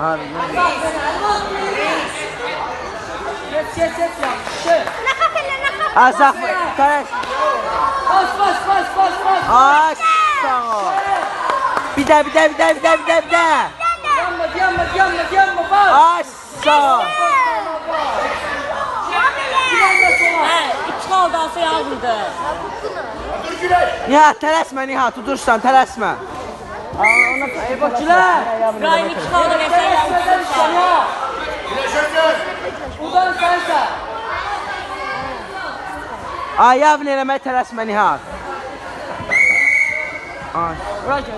var. Geç geç geç elə, nakap. Azaq tələs. Bas bas bas bas bas. Ol. Bir də, bir də, bir də, bir də, bir də, bir də. Yanma yanma yanma yanma bas. Yağmurdu. Nihat tələsmə Nihat, tudursan, tələsmə. Bakçılar. İbrahim iki qaldan آيابني لمتى الأسمني هذا آه. رجل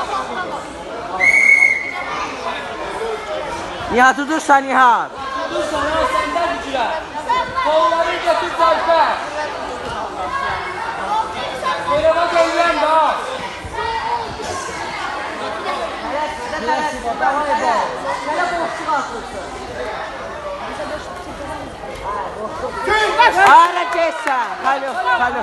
Bırak gel. Nihat. Dur sana senden gücüler. Kolları getir zarfa. Böyle bak evlen daha. Ara keçsən. Xalo, xalo.